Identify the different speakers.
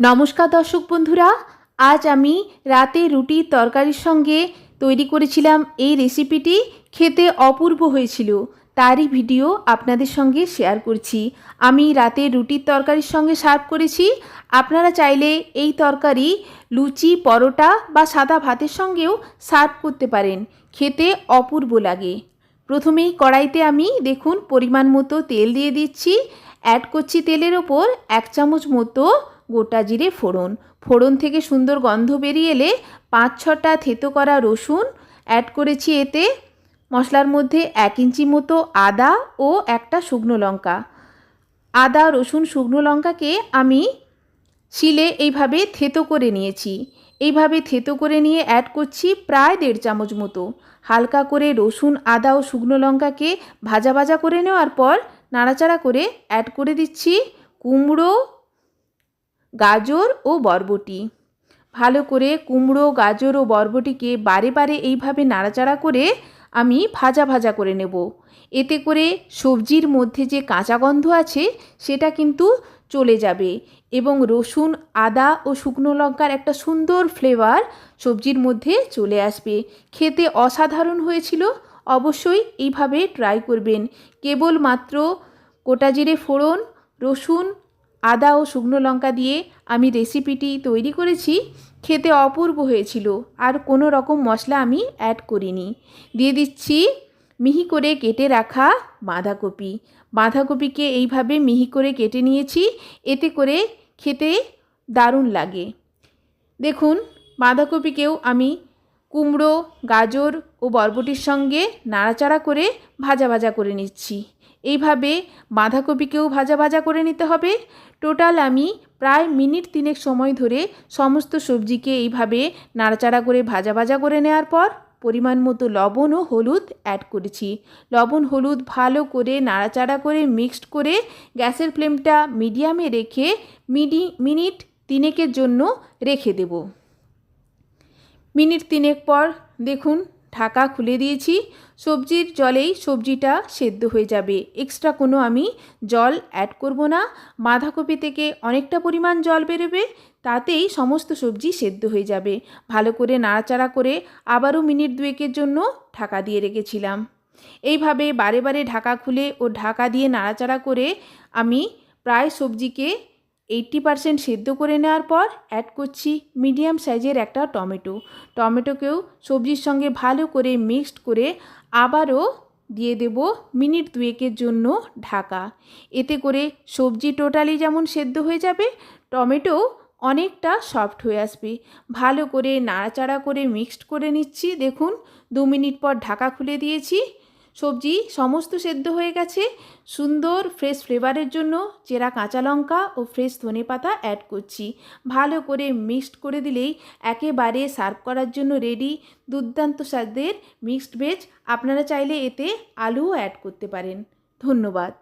Speaker 1: নমস্কার দর্শক বন্ধুরা, আজ আমি রাতে রুটির তরকারির সঙ্গে তৈরি করেছিলাম এই রেসিপিটি খেতে অপূর্ব হয়েছিল, তারই ভিডিও আপনাদের সঙ্গে শেয়ার করছি। আমি রাতে রুটির তরকারির সঙ্গে সার্ভ করেছি, আপনারা চাইলে এই তরকারি লুচি, পরোটা বা সাদা ভাতের সঙ্গেও সার্ভ করতে পারেন, খেতে অপূর্ব লাগে। প্রথমেই কড়াইতে আমি দেখুন পরিমাণ মতো তেল দিয়ে দিচ্ছি, অ্যাড করছি তেলের ওপর এক চামচ মতো গোটা জিরে ফোড়ন। ফোড়ন থেকে সুন্দর গন্ধ বেরিয়ে এলে পাঁচ ছটা থেতো করা রসুন অ্যাড করেছি এতে। মশলার মধ্যে এক ইঞ্চি মতো আদা ও একটা শুকনো লঙ্কা। আদা, রসুন, শুকনো লঙ্কাকে আমি শিলে এইভাবে থেতো করে নিয়েছি। এইভাবে থেতো করে নিয়ে অ্যাড করছি প্রায় দেড় চামচ মতো। হালকা করে রসুন, আদা ও শুকনো লঙ্কাকে ভাজা ভাজা করে নেওয়ার পর নাড়াচাড়া করে অ্যাড করে দিচ্ছি। কুমড়ো গাজর ও বরবটি। ভালো করে কুমড়ো, গাজর ও বরবটিকে বারে বারে এইভাবে নাড়াচাড়া করে আমি ভাজা ভাজা করে নেব। এতে করে সবজির মধ্যে যে কাঁচা গন্ধ আছে সেটা কিন্তু চলে যাবে এবং রসুন, আদা ও শুকনো লঙ্কার একটা সুন্দর ফ্লেভার সবজির মধ্যে চলে আসবে। খেতে অসাধারণ হয়েছিল, অবশ্যই এইভাবে ট্রাই করবেন। কেবলমাত্র গোটা জিরে ফোড়ন, রসুন আদা ও শুকনো লঙ্কা দিয়ে আমি রেসিপিটি তৈরি করেছি। খেতে অপূর্ব হয়েছিল। আর কোনো রকম মশলা আমি অ্যাড করিনি। দিয়ে দিচ্ছি মিহি করে কেটে রাখা বাঁধাকপি। বাঁধাকপিকে এইভাবে মিহি করে কেটে নিয়েছি। এতে করে খেতে দারুণ লাগে। দেখুন, বাঁধাকপিকেও আমি কুমড়ো, গাজর ও বরবটির সঙ্গে নাড়াচাড়া করে ভাজা ভাজা করে নিচ্ছি। এইভাবে বাঁধাকপিকেও ভাজা ভাজা করে নিতে হবে। টোটাল আমি প্রায় মিনিট তিনেক সময় ধরে সমস্ত সবজিকে এইভাবে নাড়াচাড়া করে ভাজা ভাজা করে নেওয়ার পর পরিমাণ মতো লবণ ও হলুদ অ্যাড করেছি। লবণ, হলুদ ভালো করে নাড়াচাড়া করে মিক্সড করে গ্যাসের ফ্লেমটা মিডিয়ামে রেখে মিডি, মিনিট তিনেকের জন্য রেখে দেব। মিনিট তিনেক পর দেখুন ঢাকা খুলে দিয়েছি। সবজির জলেই সবজিটা সেদ্ধ হয়ে যাবে। এক্সট্রা কোনো আমি জল অ্যাড করব না। বাঁধাকপি থেকে অনেকটা পরিমাণ জল বেরোবে, তাতেই সমস্ত সবজি সেদ্ধ হয়ে যাবে। ভালো করে নাড়াচাড়া করে আবারও মিনিট দুয়েকের জন্য ঢাকা দিয়ে রেখেছিলাম। এইভাবে বারে বারে ঢাকা খুলে ও ঢাকা দিয়ে নাড়াচাড়া করে আমি প্রায় সবজিকে এইট্টি পারসেন্ট সেদ্ধ করে নেওয়ার পর অ্যাড করছি মিডিয়াম সাইজের একটা টমেটো। টমেটোকেও সবজির সঙ্গে ভালো করে মিক্সড করে আবারও দিয়ে দেব মিনিট দুয়েকের জন্য ঢাকা। এতে করে সবজি টোটালি যেমন সেদ্ধ হয়ে যাবে টমেটো অনেকটা সফট হয়ে আসবে। ভালো করে নাড়াচাড়া করে মিক্সড করে নিচ্ছি। দেখুন, দু মিনিট পর ঢাকা খুলে দিয়েছি। সবজি সমস্ত সেদ্ধ হয়ে গেছে। সুন্দর ফ্রেশ ফ্লেভারের জন্য চেরা কাঁচা লঙ্কা ও ফ্রেশ ধনে পাতা অ্যাড করছি। ভালো করে মিক্সড করে দিলেই একেবারে সার্ভ করার জন্য রেডি দুর্দান্ত স্বাদের মিক্সড ভেজ আপনারা চাইলে এতে আলুও অ্যাড করতে পারেন। ধন্যবাদ।